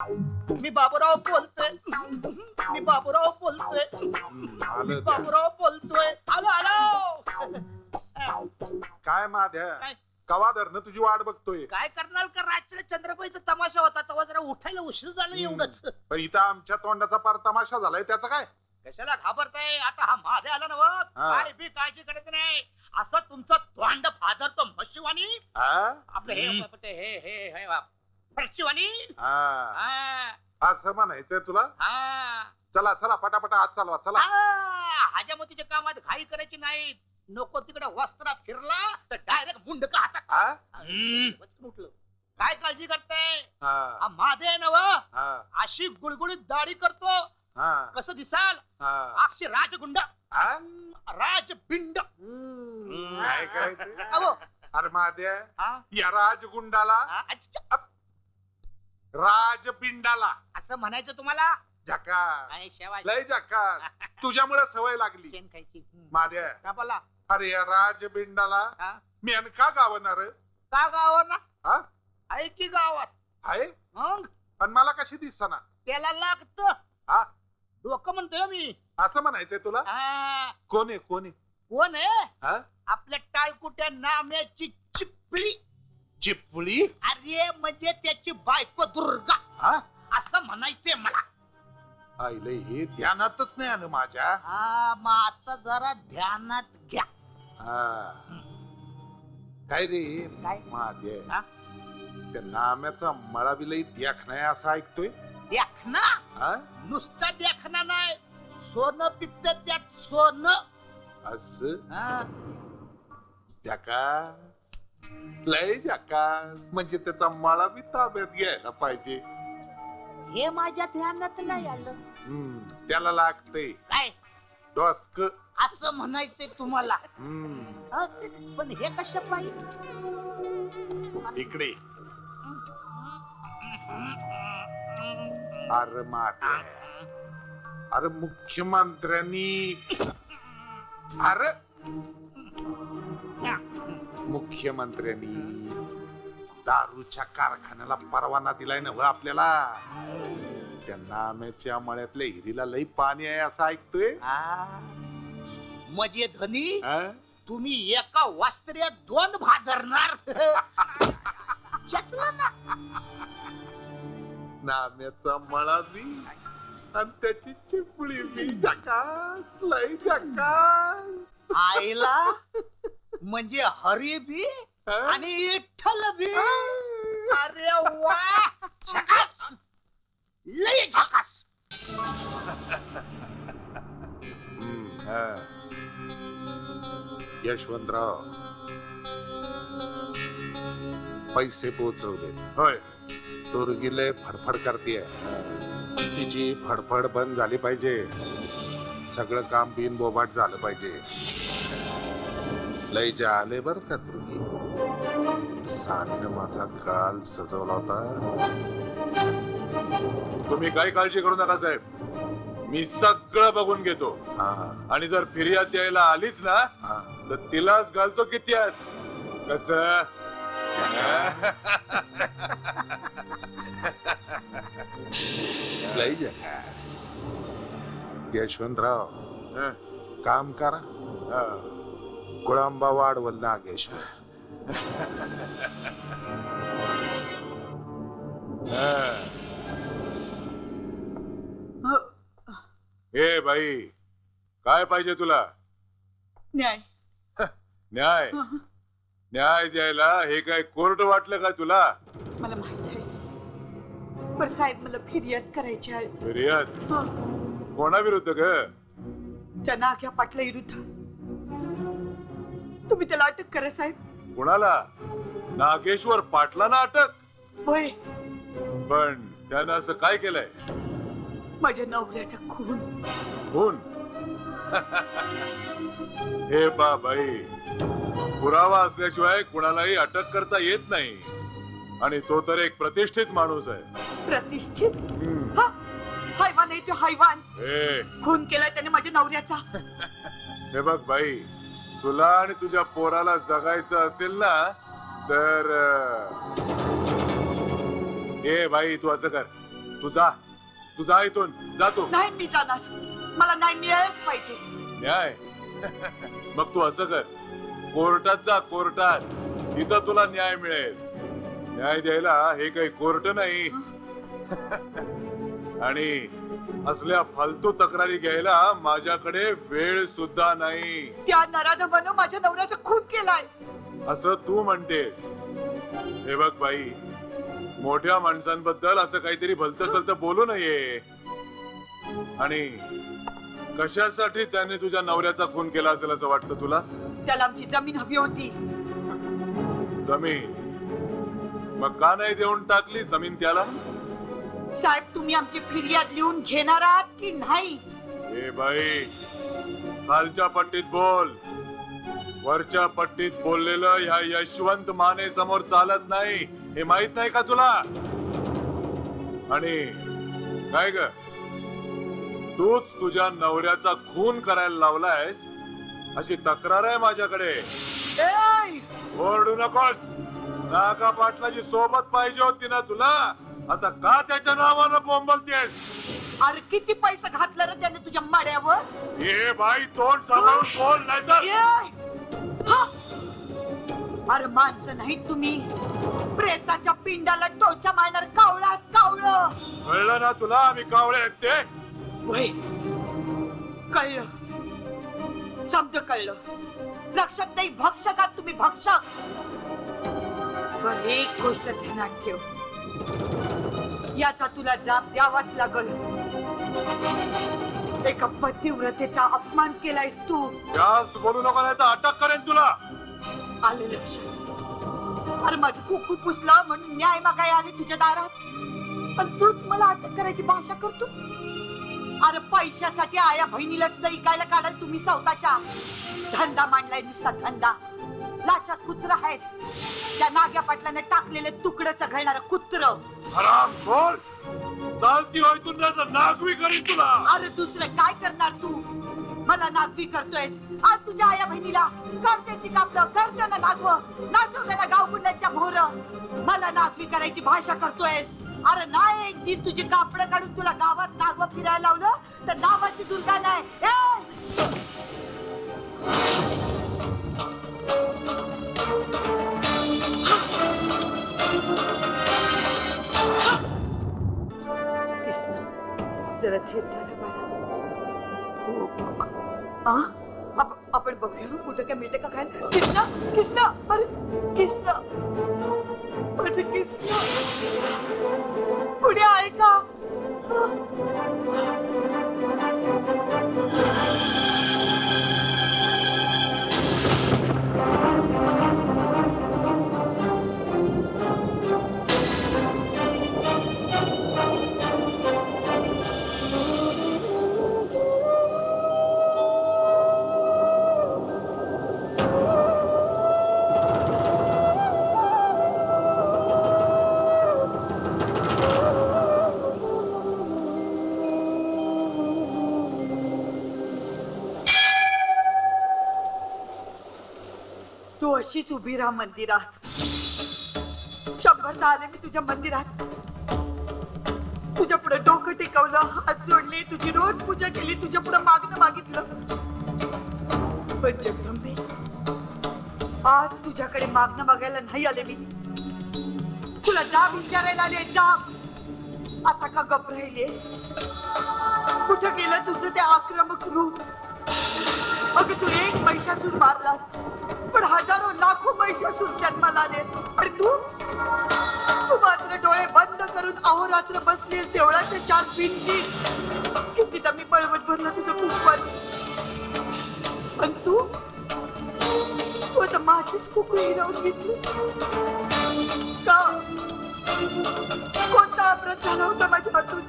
मी बाबूराव बोलतोय मी बाबूराव बोलतोय मी. बाबूराव बोलतोय आलो आलो काय माध्या काय? कवा धरणं तुझी वाट बघतोय काय करणार का रात्री चंद्रबाईचा तमाशा होता तेव्हा जरा उठायला उशीर झाला एवढंच पण इथं आमच्या तोंडाचा पार तमाशा झालाय त्याचा काय कशाला घाबरताय आता हा माझे आला ना व. हा. काय बी काळजी करायचं नाही असं तुमचं तोंड फादर तो म्हशीवानी हा? आपलं हे हम्म. ते हे हे हे हा. हा. असं म्हणायचंय तुला? हा. चला चला पटापटा आज चालवा चला. हा, हजामतीच्या कामात घाई करायची नाही. नको तिकडे वस्त्रात फिरला तर डायरेक्ट मुंड का हातात हा? हम्म, वचकन उठलं. काय काळजी करताय हा, हा माझे नव. हा, अशी गुळगुळीत दाढी करतो. हा, कसं दिसाल? हा. अक्षी राजगुंड. हा? राजपिंड. काय करायचं? अहो, अरे हा, या राजगुंडाला हा, अच्छा, राजपिंडाला. असं म्हणायचं तुम्हाला? झका आणि शेवाय लय तुझ्यामुळे सवय लागली. शेण खायची. हम्म. माध्या का बोला? अरे या राजपिंडाला हा? मी आणि का गावणार का गावावर ना? हा? आहे की गावात? आहे? मग? पण मला कशी दिसना? त्याला लागत. हा? डोकं म्हणतोय मी. असं म्हणायचंय तुला? हा, कोण आहे? कोण आहे? कोण आहे? हा? आपल्या टाळकुट्या नाम्याची चिपळी. चिपळी? अरे म्हणजे त्याची बायको दुर्गा. हा? असं म्हणायचंय मला. आईले हे ध्यानातच नाही आलं माझ्या. हा मग आता जरा ध्यानात घ्या. हा. काय रे? काय? माझे हा? त्या नाम्याचा मळा बी लई देख नाही असं ऐकतोय. देखना हा? नुसता देखना नाही. सोनं पित्त त्यात सोनं. असं? हा, जका लय जका म्हणजे त्याचा मळा बी ताब्यात घ्यायला पाहिजे. हे माझ्या ध्यानात नाही आलं. हम्म, त्याला लागतंय. काय? डोसक. असं म्हणायचंय तुम्हाला. हम्म, हा, पण हे कशा पाहिजे इकडे. अरे माते अरे मुख्यमंत्र्यांनी. अरे. मुख्यमंत्र्यांनी दारूच्या कारखान्याला परवाना दिलाय ना व आपल्याला. त्या नाम्याच्या मळ्यातल्या हिरीला लई पाणी आहे असं ऐकतोय. म्हणजे धनी हा? तुम्ही एका वास्त्र्यात दोन भादरणार चकलं ना. नाम्याचा मळा बी आणि त्याची चिपळी बी जकास लई जकास आईला म्हणजे हरी बी? आणि विठ्ठल बी. अरे वा! झकास! लय झकास! हम्म, हा. यशवंतराव पैसे पोचवले होय. तुरगीले फडफड करते तिची फडफड बंद झाली पाहिजे. सगळं काम बिन बोबाट झालं पाहिजे. लय जे आले बर का तुर्गी सारीनं माझा काल सजवला होता. तुम्ही काही काळजी करू नका साहेब. मी सगळं बघून घेतो. हा. आणि जर फिर्याद द्यायला आलीच ना हा. तर तिलाच घालतो किती कस. यशवंतराव काम करा. कुळांबा वाढवल नागेश्वर. ए बाई काय पाहिजे तुला? न्याय. न्याय. न्याय द्यायला हे काय कोर्ट वाटलं का तुला? मला माहीत आहे. पण साहेब मला फिर्याद करायची आहे. फिर्याद? हं, कोणाविरुद्ध ग? त्या नाग्या पाटला विरुद्ध तुम्ही त्याला अटक करा साहेब. कुणाला? नागेश्वर पाटलांना अटक? होय. पण त्यानं असं काय केलंय? माझ्या नवऱ्याचा खून. खून? हे बाबाई पुरावा असल्याशिवाय कुणालाही अटक करता येत नाही. आणि तो तर एक प्रतिष्ठित माणूस आहे. प्रतिष्ठित? हम्म. हा? हैवान आहे तो हैवान हे. खून केलाय त्याने माझ्या नवऱ्याचा. हे बघ बाई तुला आणि तुझ्या पोराला जगायचं असेल ना तर ए बाई तू असं कर. तू जा. तू जा इथून. जा तू नाही मी जाणार. मला नाही मिळालंच पाहिजे. न्याय? मग तू असं कर. कोर्टात जा कोर्टात. इथं तुला न्याय मिळेल. न्याय द्यायला हे काही कोर्ट नाही. आणि असल्या फालतू तक्रारी घ्यायला माझ्याकडे वेळ सुद्धा नाही. त्या नराधमानं माझ्या नवऱ्याचा खून केलाय. असं तू म्हणतेस. हे बघ बाई मोठ्या माणसांबद्दल असं काहीतरी भलत सलत बोलू नये. आणि कशासाठी त्याने तुझ्या नवऱ्याचा खून केला असेल असं वाटतं तुला? त्याला आमची जमीन हवी होती. जमीन? मग का नाही देऊन टाकली जमीन त्याला? साहेब तुम्ही आमची फिर्याद लिहून घेणार आहात की नाही? हे बाई खालच्या पट्टीत बोल. वरच्या पट्टीत बोललेलं ह्या यशवंत माने समोर चालत नाही हे माहीत नाही का तुला? आणि काय ग? तूच तुझ्या नवऱ्याचा खून करायला लावलायस अशी तक्रार आहे माझ्याकडे! ओरडू नकोस. नागा पाटलाची सोबत पाहिजे होती ना तुला? आता का त्याच्या नावानं बोंबलतेस? अरे किती पैसे घातलं रे त्याने तुझ्या माड्यावर? हे बाई तोंड सांभाळून बोल नाही! हा! अरे माणसं नाही तुम्ही. प्रेताच्या पिंडाला टोचा मारणार कावळा कावळं. कळलं ना तुला आम्ही कावळे आहेत ते? वय. कळलं. समज कळलं. लक्षात नाही भक्षकात तुम्ही भक्षक बर एक गोष्ट ध्यानात ठेव. याचा तुला जाब द्यावाच लागल. एका पतिव्रतेचा अपमान केलायस तू. जास्त बोलू नको नाही तर अटक करेन तुला. आलं लक्षात. अरे माझं कुकू पुसलं म्हणून न्याय मागाय आले तुझ्या दारात. पण तूच मला अटक करायची भाषा करतोस? अरे पैशासाठी आया बहिणीला सुद्धा इकायला काढाल तुम्ही स्वतःच्या. धंदा मांडलाय नुसता धंदा. लाचा कुत्र आहेस त्या नाग्या पाटलाने टाकलेले तुकडं घालणार कुत्र. हराम बोल चालती होय तू नाही तर नागवी करीन तुला. अरे दुसरं काय करणार तू? मला नागवी करतोयस. आज तुझ्या आया बहिणीला कर त्याची कापलं कर त्यांना नागव नाचव त्याला गाव गुंड्यांच्या भोर मला नागवी करायची भाषा करतोयस. अरे नाही एक दिवस तुझी कापड काढून तुला गावात नागव फिरायला लावलं तर नावाची दुर्गा नाही. जरा बाळा आपण बघूया ना कुठं काय मिळते का काय किसना? किसना? अरे किसना? माझे किसना? पुढे आहे का? अशीच उभी राहा मंदिरात. शंभरदा आले मी तुझ्या मंदिरात. तुझ्या पुढे डोकं टेकवलं हात जोडले तुझी रोज पूजा केली तुझ्या पुढे मागणं मागितलं. पण जगदंबे आज तुझ्याकडे मागणं मागायला नाही आले मी. तुला जाब विचारायला आले जाब. आता का गप कुठं गेलं तुझं ते आक्रमक रूप? अगं तू पैशासून मारलास. पण हजारो लाखो पैशासून जन्माला आले. आणि तू? तू मात्र डोळे बंद करून अहोरात्र बसलीस देवळाच्या चार भिंतीत किती मी पळवट भरलं तुझं पुष्पाने पण तू? तू आता माझीच कुकू हिरावून घेतलीस? का? कोणता अपराध झाला होता माझ्या हातून?